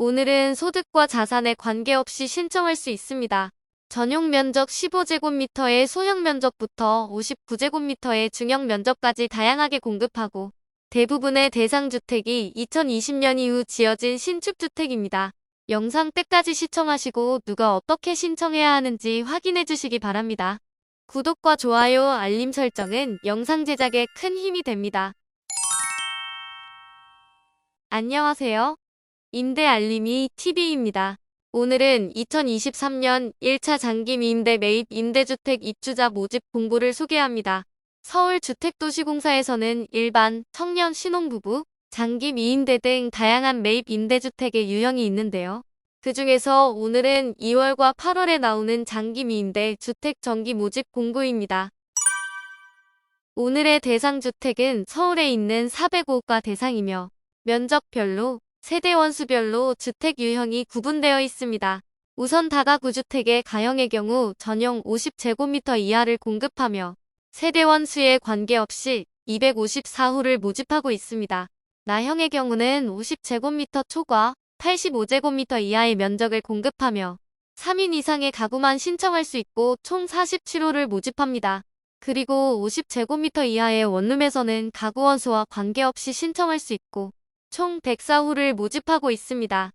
오늘은 소득과 자산에 관계없이 신청할 수 있습니다. 전용 면적 15제곱미터의 소형 면적부터 59제곱미터의 중형 면적까지 다양하게 공급하고 대부분의 대상 주택이 2020년 이후 지어진 신축 주택입니다. 영상 때까지 시청하시고 누가 어떻게 신청해야 하는지 확인해 주시기 바랍니다. 구독과 좋아요, 알림 설정은 영상 제작에 큰 힘이 됩니다. 안녕하세요. 임대 알림이 TV입니다. 오늘은 2023년 1차 장기 미임대 매입 임대주택 입주자 모집 공고를 소개합니다. 서울주택도시공사에서는 일반, 청년 신혼부부, 장기 미임대 등 다양한 매입 임대주택의 유형이 있는데요. 그 중에서 오늘은 2월과 8월에 나오는 장기 미임대 주택 정기 모집 공고입니다. 오늘의 대상 주택은 서울에 있는 405가 대상이며 면적별로 세대 원수별로 주택 유형이 구분되어 있습니다. 우선 다가구 주택의 가형의 경우 전용 50제곱미터 이하를 공급하며 세대 원수에 관계없이 254호를 모집하고 있습니다. 나형의 경우는 50제곱미터 초과 85제곱미터 이하의 면적을 공급하며 3인 이상의 가구만 신청할 수 있고 총 47호를 모집합니다. 그리고 50제곱미터 이하의 원룸에서는 가구 원수와 관계없이 신청할 수 있고 총 104호를 모집하고 있습니다.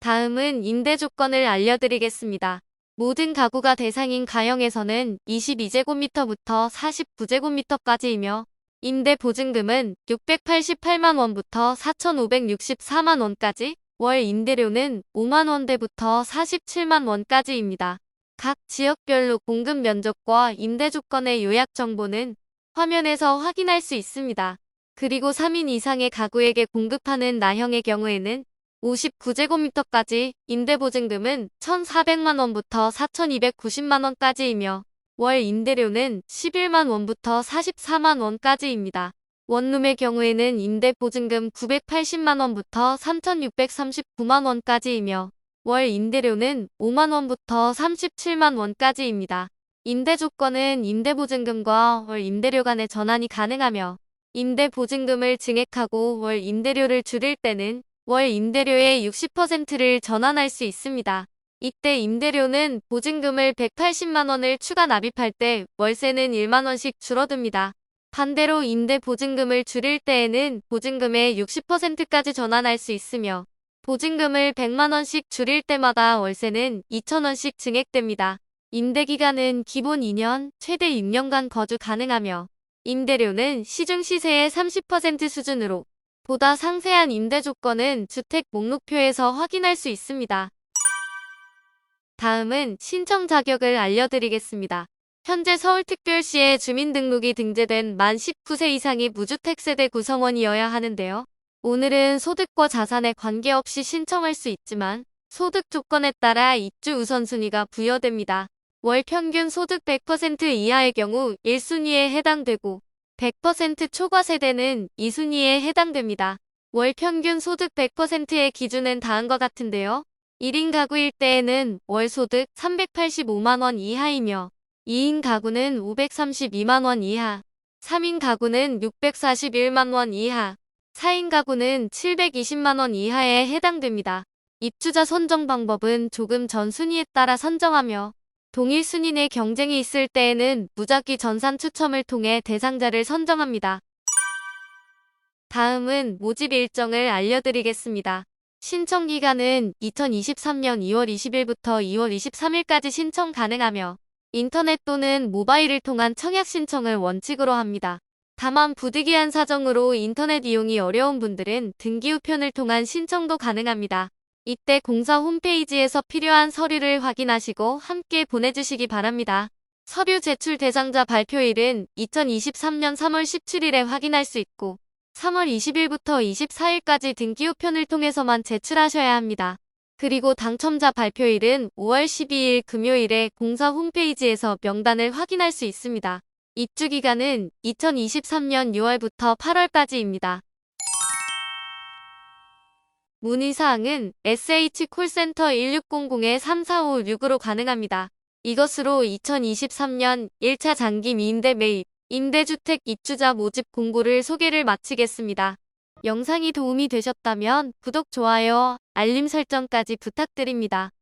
다음은 임대 조건을 알려드리겠습니다. 모든 가구가 대상인 가형에서는 22제곱미터부터 49제곱미터까지이며 임대 보증금은 688만 원부터 4,564만 원까지, 월 임대료는 5만 원대부터 47만 원까지입니다. 각 지역별로 공급 면적과 임대 조건의 요약 정보는 화면에서 확인할 수 있습니다. 그리고 3인 이상의 가구에게 공급하는 나형의 경우에는 59제곱미터까지 임대보증금은 1,400만 원부터 4,290만 원까지이며 월 임대료는 11만 원부터 44만 원까지입니다. 원룸의 경우에는 임대보증금 980만 원부터 3,639만 원까지이며 월 임대료는 5만 원부터 37만 원까지입니다. 임대 조건은 임대보증금과 월 임대료 간의 전환이 가능하며 임대 보증금을 증액하고 월 임대료를 줄일 때는 월 임대료의 60%를 전환할 수 있습니다. 이때 임대료는 보증금을 180만 원을 추가 납입할 때 월세는 1만 원씩 줄어듭니다. 반대로 임대 보증금을 줄일 때에는 보증금의 60%까지 전환할 수 있으며 보증금을 100만 원씩 줄일 때마다 월세는 2천 원씩 증액됩니다. 임대 기간은 기본 2년, 최대 6년간 거주 가능하며 임대료는 시중 시세의 30% 수준으로 보다 상세한 임대 조건은 주택 목록표에서 확인할 수 있습니다. 다음은 신청 자격을 알려드리겠습니다. 현재 서울특별시에 주민등록이 등재된 만 19세 이상이 무주택 세대 구성원이어야 하는데요. 오늘은 소득과 자산에 관계없이 신청할 수 있지만 소득 조건에 따라 입주 우선순위가 부여됩니다. 월 평균 소득 100% 이하의 경우 1순위에 해당되고 100% 초과 세대는 2순위에 해당됩니다. 월 평균 소득 100%의 기준은 다음과 같은데요. 1인 가구일 때에는 월 소득 385만원 이하이며 2인 가구는 532만원 이하, 3인 가구는 641만원 이하, 4인 가구는 720만원 이하에 해당됩니다. 입주자 선정 방법은 조금 전 순위에 따라 선정하며 동일 순위 내 경쟁이 있을 때에는 무작위 전산 추첨을 통해 대상자를 선정합니다. 다음은 모집 일정을 알려드리겠습니다. 신청 기간은 2023년 2월 20일부터 2월 23일까지 신청 가능하며 인터넷 또는 모바일을 통한 청약 신청을 원칙으로 합니다. 다만 부득이한 사정으로 인터넷 이용이 어려운 분들은 등기 우편을 통한 신청도 가능합니다. 이때 공사 홈페이지에서 필요한 서류를 확인하시고 함께 보내주시기 바랍니다. 서류 제출 대상자 발표일은 2023년 3월 17일에 확인할 수 있고 3월 20일부터 24일까지 등기 우편을 통해서만 제출하셔야 합니다. 그리고 당첨자 발표일은 5월 12일 금요일에 공사 홈페이지에서 명단을 확인할 수 있습니다. 입주 기간은 2023년 6월부터 8월까지입니다. 문의사항은 SH콜센터 1600-3456으로 가능합니다. 이것으로 2023년 1차 장기 미임대 매입, 임대주택 입주자 모집 공고를 소개를 마치겠습니다. 영상이 도움이 되셨다면 구독, 좋아요, 알림 설정까지 부탁드립니다.